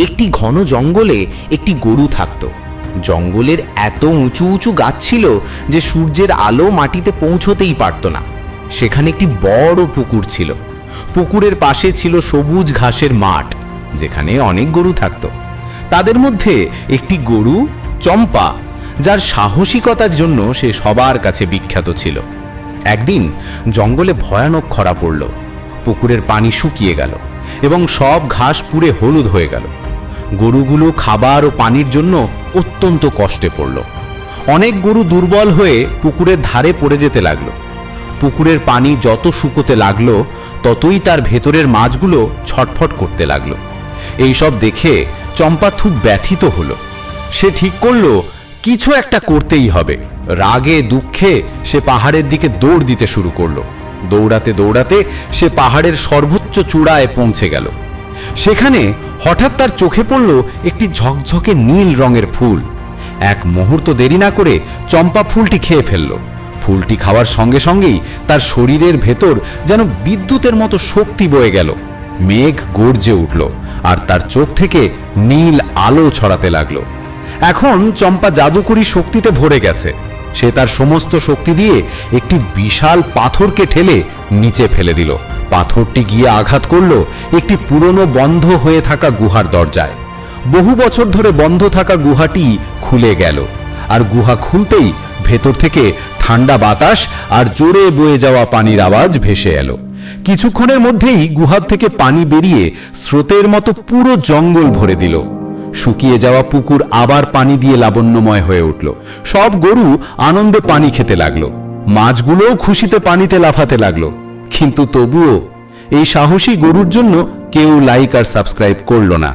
একটি ঘন জঙ্গলে একটি গরু থাকত। জঙ্গলের এত উঁচু উঁচু গাছ ছিল যে সূর্যের আলো মাটিতে পৌঁছতেই পারত না। সেখানে একটি বড় পুকুর ছিল। পুকুরের পাশে ছিল সবুজ ঘাসের মাঠ, যেখানে অনেক গরু থাকত। তাদের মধ্যে একটি গরু, চম্পা, যার সাহসিকতার জন্য সে সবার কাছে বিখ্যাত ছিল। একদিন জঙ্গলে ভয়ানক খরা পড়ল। পুকুরের পানি শুকিয়ে গেল এবং সব ঘাস পুড়ে হলুদ হয়ে গেল। গরুগুলো খাবার ও পানির জন্য অত্যন্ত কষ্টে পড়ল। অনেক গরু দুর্বল হয়ে পুকুরের ধারে পড়ে যেতে লাগল। পুকুরের পানি যত শুকোতে লাগল, ততই তার ভেতরের মাছগুলো ছটফট করতে লাগল। এইসব দেখে চম্পা খুব ব্যথিত হলো। সে ঠিক করল, কিছু একটা করতেই হবে। রাগে, দুঃখে সে পাহাড়ের দিকে দৌড় দিতে শুরু করল। দৌড়াতে দৌড়াতে সে পাহাড়ের সর্বোচ্চ চূড়ায় পৌঁছে গেল। সেখানে হঠাৎ তার চোখে পড়ল একটি ঝকঝকে নীল রঙের ফুল। এক মুহূর্ত দেরি না করে চম্পা ফুলটি খেয়ে ফেলল। ফুলটি খাওয়ার সঙ্গে সঙ্গেই তার শরীরের ভেতর যেন বিদ্যুতের মতো শক্তি বয়ে গেল। মেঘ গর্জে উঠল আর তার চোখ থেকে নীল আলো ছড়াতে লাগল। এখন চম্পা জাদুকরি শক্তিতে ভরে গেছে। সে তার সমস্ত শক্তি দিয়ে একটি বিশাল পাথরকে ঠেলে নিচে ফেলে দিল। পাথরটি গিয়ে আঘাত করল একটি পুরনো বন্ধ হয়ে থাকা গুহার দরজায়। বহু বছর ধরে বন্ধ থাকা গুহাটি খুলে গেল। আর গুহা খুলতেই ভেতর থেকে ঠান্ডা বাতাস আর জোরে বয়ে যাওয়া পানির আওয়াজ ভেসে এলো। কিছুক্ষণের মধ্যেই গুহার থেকে পানি বেরিয়ে স্রোতের মতো পুরো জঙ্গল ভরে দিল। শুকিয়ে যাওয়া পুকুর আবার পানি দিয়ে লাবণ্যময় হয়ে উঠল। সব গরু আনন্দে পানি খেতে লাগল। মাছগুলোও খুশিতে পানিতে লাফাতে লাগল। কিন্তু তবুও এই সাহসী গরুর জন্য কেউ লাইক আর সাবস্ক্রাইব করল না।